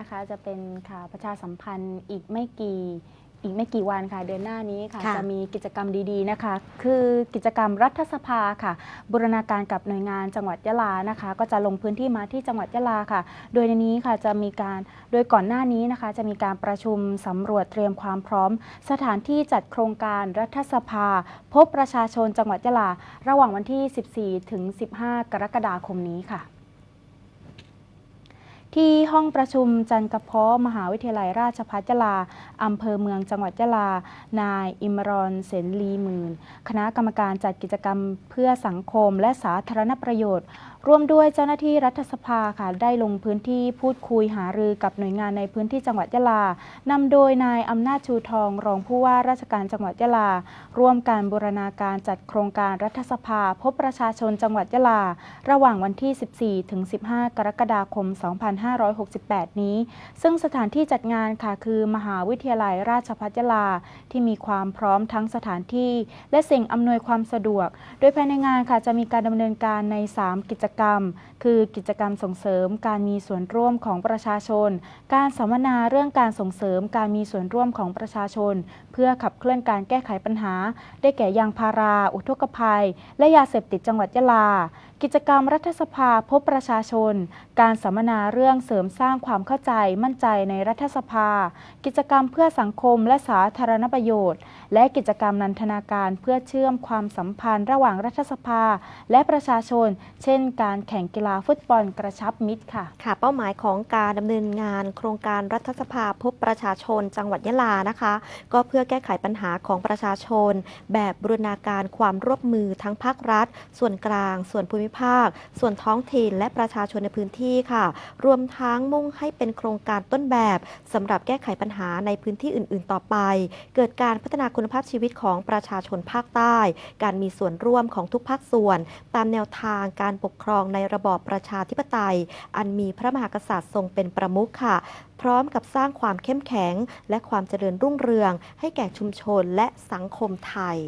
นะคะจะเป็นข่าวประชาสัมพันธ์อีกไม่กี่อีกไม่กี่วันค่ะเดือนหน้านี้ค่ะ ค่ะจะมีกิจกรรมดีๆนะคะ คือกิจกรรมรัฐสภาค่ะบูรณาการกับหน่วยงานจังหวัดยะลานะคะ ก็จะลงพื้นที่มาที่จังหวัดยะลาค่ะ โดยในนี้ค่ะจะมีการโดยก่อนหน้านี้นะคะ จะมีการประชุมสำรวจเตรียมความพร้อม สถานที่จัดโครงการรัฐสภา พบประชาชนจังหวัดยะลา ระหว่างวันที่ 14 ถึง 15 กรกฎาคมนี้ค่ะ ที่ห้องประชุมจันกระเพาะมหาวิทยาลัยราชภัฏยะลาอำเภอเมืองจังหวัดยะลา นายอิมรอนเสนลีหมื่น คณะกรรมการจัดกิจกรรมเพื่อสังคมและสาธารณประโยชน์ร่วมด้วยเจ้าหน้าที่รัฐสภาค่ะได้ลงพื้นที่พูดคุยหารือกับหน่วยงานในพื้นที่จังหวัดยะลานำโดยนายอำนาจชูทอง รองผู้ว่าราชการจังหวัดยะลา ร่วมการบูรณาการจัดโครงการรัฐสภา พบประชาชนจังหวัดยะลา ระหว่างวันที่ 14 ถึง 15 กรกฎาคม 2568 นี้ ซึ่งสถานที่จัดงานค่ะคือมหาวิทยาลัยราชภัฏยะลา ที่มีความพร้อมทั้งสถานที่ และสิ่งอำนวยความสะดวก โดยภายในงานค่ะจะมีการดำเนินการใน 3 กิจกรรม คือกิจกรรมส่งเสริมการมีส่วนร่วมของประชาชน การสัมมนาเรื่องการส่งเสริมการมีส่วนร่วมของประชาชน เพื่อขับเคลื่อนการแก้ไขปัญหา ได้แก่ยางพารา อุทกภัย และยาเสพติดจังหวัดยะลา กิจกรรมรัฐสภาพบประชาชน การสัมมนาเรื่องเสริมสร้างความเข้าใจมั่นใจในรัฐสภา กิจกรรมเพื่อสังคมและสาธารณประโยชน์ และกิจกรรมนันทนาการเพื่อเชื่อมความสัมพันธ์ระหว่างรัฐสภา และประชาชน เช่น การแข่งกีฬาฟุตบอลกระชับมิตรค่ะ ค่ะ เป้าหมายของการดำเนินงานโครงการรัฐสภาพบประชาชนจังหวัดยะลานะคะ ก็เพื่อแก้ไขปัญหาของประชาชน แบบบูรณาการความร่วมมือทั้งภาครัฐ ส่วนกลาง ส่วนภูมิภาค ส่วนท้องถิ่นและประชาชนในพื้นที่ค่ะ รวมทั้งมุ่งให้เป็นโครงการต้นแบบสำหรับแก้ไขปัญหาในพื้นที่อื่น ๆ ต่อไป เกิดการพัฒนาคุณภาพชีวิตของประชาชนภาคใต้ การมีส่วนร่วมของทุกภาคส่วน ตามแนวทางการปกครองในระบอบประชาธิปไตย อันมีพระมหากษัตริย์ทรงเป็นประมุขค่ะ พร้อมกับสร้างความเข้มแข็ง และความเจริญรุ่งเรือง ให้แก่ชุมชนและสังคมไทย